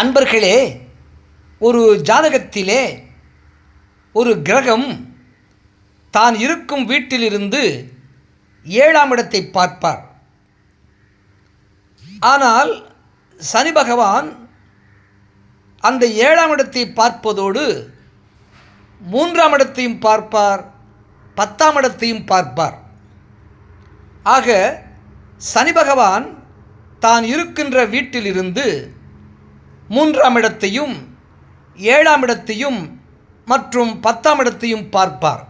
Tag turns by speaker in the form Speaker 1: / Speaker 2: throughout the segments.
Speaker 1: அன்பர்களே ஒரு ஜாதகத்திலே ஒரு கிரகம் தான் இருக்கும் வீட்டிலிருந்து ஏழாம் இடத்தை பார்ப்பார். ஆனால் சனி பகவான் அந்த ஏழாம் இடத்தை பார்ப்பதோடு மூன்றாம் இடத்தையும் பார்ப்பார் பத்தாம் இடத்தையும் பார்ப்பார். ஆக சனி பகவான் தான் இருக்கின்ற வீட்டிலிருந்து மூன்றாம் இடத்தையும் ஏழாம் இடத்தையும் மற்றும் பத்தாம் இடத்தையும் பார்ப்பார்.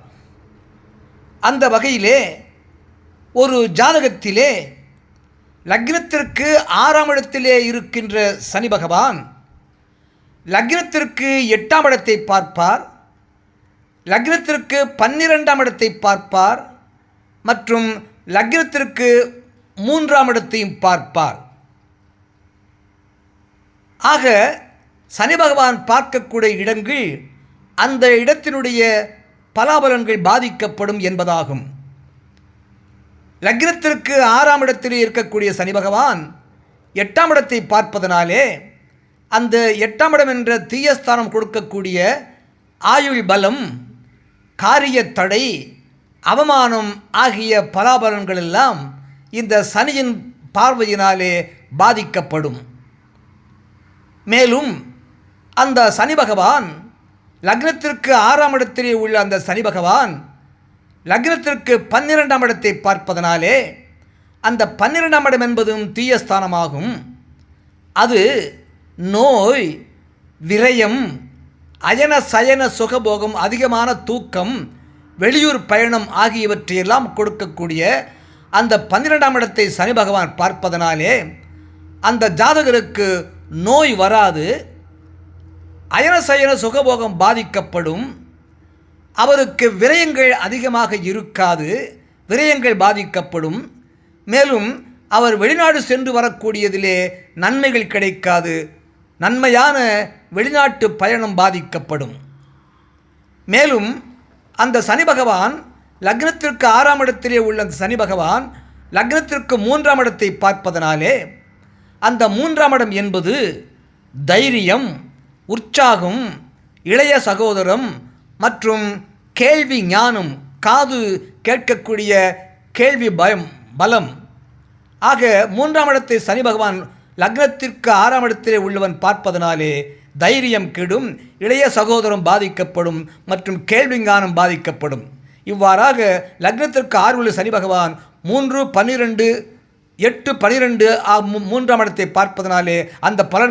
Speaker 1: அந்த வகையிலே ஒரு ஜாதகத்திலே லக்னத்திற்கு ஆறாம் இடத்திலே இருக்கின்ற சனி பகவான் லக்னத்திற்கு எட்டாம் இடத்தை பார்ப்பார் லக்னத்திற்கு பன்னிரெண்டாம் இடத்தை பார்ப்பார் மற்றும் லக்னத்திற்கு மூன்றாம் இடத்தையும் பார்ப்பார். ஆக சனி பகவான் பார்க்கக்கூடிய இடங்கள் அந்த இடத்தினுடைய பலாபலன்கள் பாதிக்கப்படும் என்பதாகும். லக்னத்திற்கு ஆறாம் இடத்தில் இருக்கக்கூடிய சனி பகவான் எட்டாம் இடத்தை பார்ப்பதனாலே அந்த எட்டாம் இடம் என்ற தீயஸ்தானம் கொடுக்கக்கூடிய ஆயுள் பலம் காரிய தடை அவமானம் ஆகிய பலாபலன்கள் எல்லாம் இந்த சனியின் பார்வையினாலே பாதிக்கப்படும். மேலும் அந்த சனி பகவான் லக்னத்திற்கு ஆறாம் இடத்திலே உள்ள அந்த சனி பகவான் லக்னத்திற்கு பன்னிரெண்டாம் இடத்தை பார்ப்பதனாலே அந்த பன்னிரெண்டாம் இடம் என்பதும் தீயஸ்தானமாகும் அது நோய் விரயம் அயன சயன சுகபோகம் அதிகமான தூக்கம் வெளியூர் பயணம் ஆகியவற்றையெல்லாம் கொடுக்கக்கூடிய அந்த பன்னிரெண்டாம் இடத்தை சனி பகவான் பார்ப்பதனாலே அந்த ஜாதகருக்கு நோய் வராது அயனசயன சுகபோகம் பாதிக்கப்படும் அவருக்கு விரயங்கள் அதிகமாக இருக்காது விரயங்கள் பாதிக்கப்படும். மேலும் அவர் வெளிநாடு சென்று வரக்கூடியதிலே நன்மைகள் கிடைக்காது நன்மையான வெளிநாட்டு பயணம் பாதிக்கப்படும். மேலும் அந்த சனி பகவான் லக்னத்திற்கு ஆறாம் இடத்திலே உள்ள அந்த சனி பகவான் லக்னத்திற்கு மூன்றாம் இடத்தை பார்ப்பதனாலே அந்த மூன்றாம் இடம் என்பது தைரியம் உற்சாகம் இளைய சகோதரம் மற்றும் கேள்வி ஞானம் காது கேட்கக்கூடிய கேள்வி பயம் பலம். ஆக மூன்றாம் இடத்தை சனி பகவான் லக்னத்திற்கு ஆறாம் இடத்திலே உள்ளவன் பார்ப்பதனாலே தைரியம் கெடும் இளைய சகோதரம் பாதிக்கப்படும் மற்றும் கேள்வி ஞானம் பாதிக்கப்படும். இவ்வாறாக லக்னத்திற்கு ஆறு உள்ள சனி பகவான் மூன்று பன்னிரெண்டு எட்டு பனிரெண்டு மூன்றாம் இடத்தை பார்ப்பதனாலே அந்த பலன்